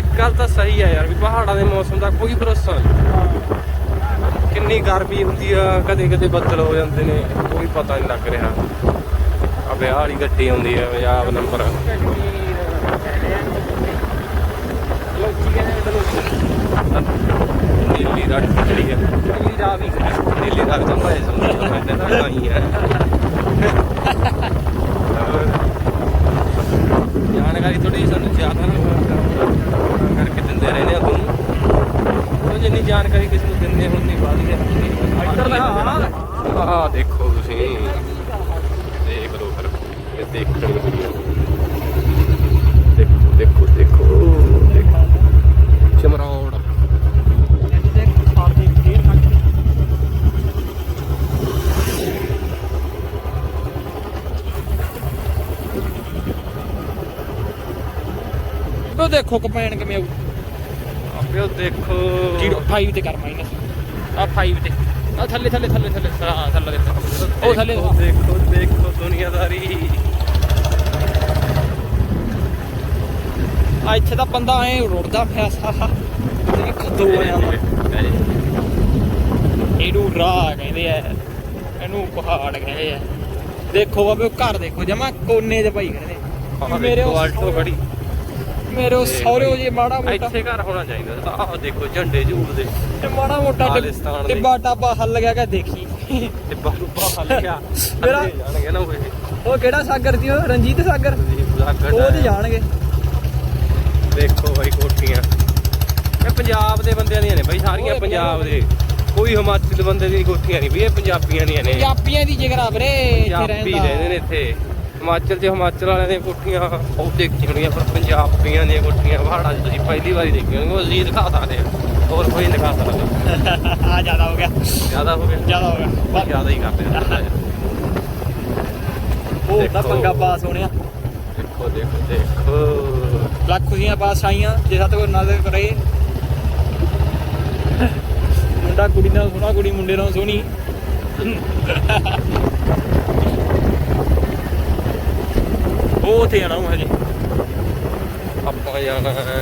ਇੱਕ ਗੱਲ ਤਾਂ ਸਹੀ ਹੈ ਯਾਰ ਵੀ ਪਹਾੜਾਂ ਦੇ ਮੌਸਮ ਦਾ ਕੋਈ ਭਰੋਸਾ ਨਹੀਂ। ਕਿੰਨੀ ਗਰਮੀ ਹੁੰਦੀ ਆ ਕਦੇ ਕਦੇ ਬੱਦਲ ਹੋ ਜਾਂਦੇ ਨੇ, ਕੋਈ ਪਤਾ ਨਹੀਂ ਲੱਗ ਰਿਹਾ। ਆ ਵਿਆਹ ਵਾਲੀ ਗੱਡੀ ਆਉਂਦੀ ਆ, ਪੰਜਾਬ ਨੰਬਰ। ਨੀਲੀ ਰਾਤ ਜਿਹੜੀ ਆ। ਨੀਲੀ ਰਾਤ ਵੀ ਨੀਲੀ ਰਾਤ ਤਾਂ ਭਾਈ ਸੁਣਦਾ ਮੈਂ ਤਾਂ ਨਹੀਂ ਆ। ਜਾਣਕਾਰੀ ਥੋੜੀ ਸਾਨੂੰ ਜ਼ਿਆਦਾ ਨਾ ਕਰਕੇ ਦਿੰਦੇ ਰਹਿੰਦੇ ਆ ਤੁਹਾਨੂੰ ਉਹ ਜਿੰਨੀ ਜਾਣਕਾਰੀ ਕਿਸੇ ਨੂੰ ਦਿੰਦੇ ਹੁਣ ਨਹੀਂ ਬਾਦੀ ਹੈ। ਆਹ ਦੇਖੋ ਤੁਸੀਂ। ਦੇਖ ਲਓ ਫਿਰ। ਇਹ ਦੇਖਣੀ ਆ। ਦੇਖੋ ਦੇਖੋ ਦੇਖੋ ਦੇਖੋ। ਚਮਰੌੜ ਉਹ ਦੇਖੋ ਕਪੈਣ ਕਿਵੇਂ ਆਊ ਆਪਿਓ ਦੇਖੋ। 5 ਤੇ ਕਰ ਮਾਈਨਸ ਆ 5 ਤੇ। ਆ ਥੱਲੇ ਥੱਲੇ ਥੱਲੇ ਥੱਲੇ। ਹਾਂ ਥੱਲੇ ਦੇਖੋ। ਉਹ ਥੱਲੇ ਦੇਖੋ। ਦੇਖੋ ਦੇਖੋ ਦੁਨੀਆਦਾਰੀ। ਆ ਇੱਥੇ ਤਾਂ ਬੰਦਾ ਐ ਰੁੜਦਾ ਪਿਆ। ਸਾਰਾ ਤੇ ਖੱਦੋ ਆ ਜਾਂਦਾ। ਇਹਨੂੰ ਰਾਹ ਕਹਿੰਦੇ ਆ। ਇਹਨੂੰ ਪਹਾੜ ਕਹਿੰਦੇ ਆ। ਦੇਖੋ ਬਾਬੇ ਉਹ ਘਰ ਦੇਖੋ। ਜਮਾ ਕੋਨੇ 'ਚ ਭਾਈ ਕਹਿੰਦੇ ਮੇਰੇ ਉਹ ਆਲਟੋ ਖੜੀ। ਮੇਰੇ ਉਹ ਸੌਰੇ ਜੇ ਮਾੜਾ ਮੋਟਾ ਇੱਥੇ ਘਰ ਹੋਣਾ ਚਾਹੀਦਾ ਆਹ ਦੇਖੋ ਝੰਡੇ ਝੂਲਦੇ ਤੇ ਮਾੜਾ ਮੋਟਾ ਖਾਲਿਸਤਾਨ ਦੇ। ਟਾਬਾ ਹੱਲ ਗਿਆ ਕਿ ਦੇਖੀ। ਤੇ ਬਾਹਰੋਂ ਬਾਹਰ ਗਿਆ। ਮੇਰਾ- ਜਾਣਗੇ ਨਾ ਉਹ ਉਹ ਕਿਹੜਾ ਸਾਗਰ ਸੀ ਉਹ? ਰਣਜੀਤ ਸਾਗਰ? ਉਹ ਤੇ ਜਾਣਗੇ। ਦੇਖੋ ਬਾਈ ਕੋਠੀਆਂ। ਇਹ ਪੰਜਾਬ ਦੇ ਬੰਦਿਆਂ ਦੀਆਂ ਨੇ ਬਾਈ ਸਾਰੀਆਂ ਓਏ ਪੰਜਾਬ ਦੇ। ਕੋਈ ਹਿਮਾਚਲ ਬੰਦੇ ਦੀ ਕੋਠੀਆਂ ਨਹੀਂ ਵੀ ਇਹ ਪੰਜਾਬੀਆਂ ਦੀਆਂ ਨੇ। ਪੰਜਾਬੀਆਂ ਦੀ ਜਿਗਰਾ ਵੀਰੇ ਇੱਥੇ ਪੰਜਾਬੀ ਰਹਿੰਦਾ ਰਹਿੰਦੇ ਨੇ ਇੱਥੇ। ਹਿਮਾਚਲ 'ਚ ਹਿਮਾਚਲ ਵਾਲਿਆਂ ਦੀਆਂ ਕੋਠੀਆਂ ਬਹੁਤ ਦੇਖੀ ਹੋਣੀਆਂ ਪਰ ਪੰਜਾਬੀਆਂ ਦੀਆਂ ਕੋਠੀਆਂ ਪਹਾੜਾਂ 'ਚ ਤੁਸੀਂ ਪਹਿਲੀ ਵਾਰੀ ਦੇਖੀ ਹੋਣਗੀਆਂ ਉਹ ਅਸੀਂ ਦਿਖਾ ਸਕਦੇ ਹੋਰ ਕੋਈ ਨਹੀਂ ਦਿਖਾ ਸਕਦਾ। ਆ ਜ਼ਿਆਦਾ ਹੋ ਗਿਆ। ਜ਼ਿਆਦਾ ਹੋ ਗਿਆ? ਜ਼ਿਆਦਾ ਹੋ ਗਿਆ। ਬਸ ਜ਼ਿਆਦਾ ਹੀ ਕਰਦੇ ਆ। ਉਹ ਦੇਖੋ। ਪੰਗਾ ਪਾਸ ਹੋਣਿਆ। ਦੇਖੋ ਦੇਖੋ ਦੇਖੋ। ਲੱਖ ਖੁਸ਼ੀਆਂ ਪਾਸ ਆਈਆਂ ਜੇ ਸਤ ਕੋਈ ਨਜ਼ਰ ਕਰੇ ਮੁੰਡਾ ਕੁੜੀ ਨਾਲ ਸੋਹਣਾ ਕੁੜੀ ਮੁੰਡੇ ਨਾਲ ਸੋਹਣੀ। ਉਹ ਤੇ ਜਾਣਾ ਮੈਂ ਹਜੇ। ਆਪਾਂ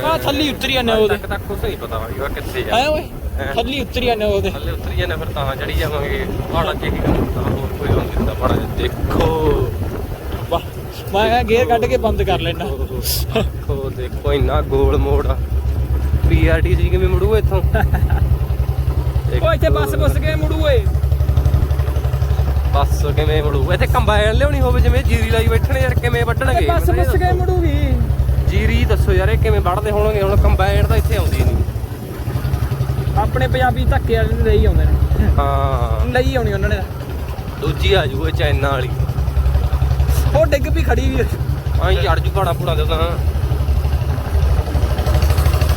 ਆ ਥੱਲੀ ਉਤਰੀ ਜਾਂਦੇ ਉਹਦੇ। ਤੱਕ ਤੱਕ ਕੁਛ ਨਹੀਂ ਪਤਾ ਹੋਈ ਉਹ ਕਿੱਥੇ ਆਏ ਜਾ ਓਏ ਥੱਲੀ ਉਤਰੀ ਜਾਂਦੇ ਉਹਦੇ। ਥੱਲੇ ਉਤਰੀ ਜਾਣਾ ਫਿਰ ਤਾਂ ਚੜੀ ਜਾਵਾਂਗੇ। ਪਹਾੜਾਂ 'ਚ ਕੰਮ ਤਾਂ ਹੋਰ ਕੋਈ ਨਹੀਂ ਪਹਾੜਾਂ 'ਚ ਦੇਖੋ। ਵਾਹ ਮੈਂ ਕਿਹਾ ਗੇਅਰ ਕੱਢ ਕੇ ਬੰਦ ਕਰ ਲੈਣਾ ਦੇਖੋ ਦੇਖੋ ਇੰਨਾ ਗੋਲ ਮੋੜ ਪੀਆਰਟੀਸੀ ਕਿਵੇਂ ਮੁੜੂ ਇੱਥੋਂ? ਓ ਇੱਥੇ ਬੱਸ ਬੁੱਸ ਕੇ ਮੁੜੂ ਓਏ। ਬੱਸ ਕਿਵੇਂ ਮੁੜੂ? ਇੱਥੇ ਕੰਬਾਈਨ ਲਿਆਉਣੀ ਹੋਵੇ ਜਿਵੇਂ ਜੀਰੀ ਲਾਈ ਬੈਠਣੇ ਯਾਰ ਕਿਵੇਂ ਵੱਢਣਗੇ? ਬੱਸ ਬੁੱਸ ਕੇ। ਮੁੜੂਗੀ? ਜੀਰੀ ਦੱਸੋ ਯਾਰ ਇਹ ਕਿਵੇਂ ਵੱਢਦੇ ਹੋਣਗੇ? ਹੁਣ ਕੰਬਾਈਨ ਤਾਂ ਇੱਥੇ ਆਉਂਦੀ ਨਹੀਂ ਆਪਣੇ ਪੰਜਾਬੀ ਧੱਕੇ ਵਾਲੇ ਲਈ ਆਉਂਦੇ ਨੇ। ਹਾਂ। ਲਈ ਆਉਣੀ ਉਹਨਾਂ ਨੇ। ਦੂਜੀ ਆ ਜੂ ਇਹ ਚਾਈਨਾ ਵਾਲੀ। ਉਹ ਡਿੱਗ ਵੀ ਖੜੀ ਵੀ ਆਂ ਚੜ ਜੂ ਪਹਾੜਾਂ ਪੂੜਾਂ ਦੇ ਤਾਂ।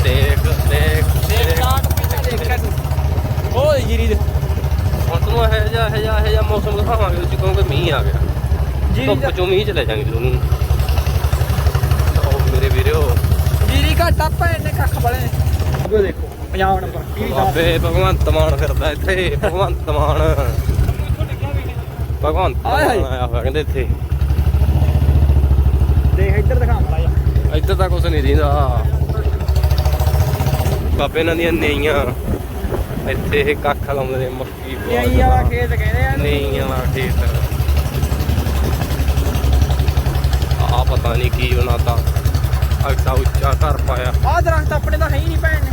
ਦੇਖ। ਦੇਖ ਦੇਖ। ਉਹ ਜੀਰੀ ਦੇ। ਹੁਣ ਤੂੰ ਇਹ ਜਿਹਾ ਇਹ ਜਿਹਾ ਇਹ ਜਿਹਾ ਮੌਸਮ ਦਿਖਾਵਾਂਗੇ ਤੁਸੀਂ ਕਹੋਗੇ ਮੀਂਹ ਆ ਗਿਆ। ਜੀਰੀ ਧੁੱਪ ਚੋਂ ਮੀਂਹ ਚਲੇ ਜਾਣਗੇ ਤੁਹਾਨੂੰ ਉਹ ਮੇਰੇ ਵੀਰੋ। ਜੀਰੀ ਘਾਟਾ ਭੈਣ ਨੇ ਕੱਖ ਬੜੇ ਨੇ ਉਹ ਦੇਖੋ ਪੰਜਾਬ ਨੰਬਰ। ਕੀ ਬਾਬੇ ਭਗਵੰਤ ਮਾਨ ਫਿਰਦਾ ਇੱਥੇ ਭਗਵੰਤ ਮਾਨ। ਭਗਵੰਤ। ਮਾਨ ਆਇਆ ਹੋਇਆ ਕਹਿੰਦੇ ਇੱਥੇ। ਦੇਖ ਇੱਧਰ ਦਿਖਾ ਮੜਾ ਜਾ ਇੱਧਰ ਤਾਂ ਕੁਛ ਨਹੀਂ ਦਿੰਦਾ ਬਾਬੇ ਇਹਨਾਂ ਦੀਆਂ ਨੇਈਆਂ। ਇੱਥੇ ਇਹ ਕੱਖ ਲਾਉਂਦੇ ਨੇ ਮੱਕੀ ਇਹ ਆਈ ਵਾਲਾ ਖੇਤ ਕਹਿੰਦੇ ਆ ਨੇਈਆਂ ਵਾਲਾ ਖੇਤ। ਆ ਪਤਾ ਨਹੀਂ ਕੀ ਬਣਾਤਾ ਐਡਾ ਉੱਚਾ ਘਰ ਪਾਇਆ। ਆਹ ਦਰਖਤ ਆਪਣੇ ਤਾਂ ਹੈ ਹੀ ਨਹੀਂ ਭੈਣ। ਨੇ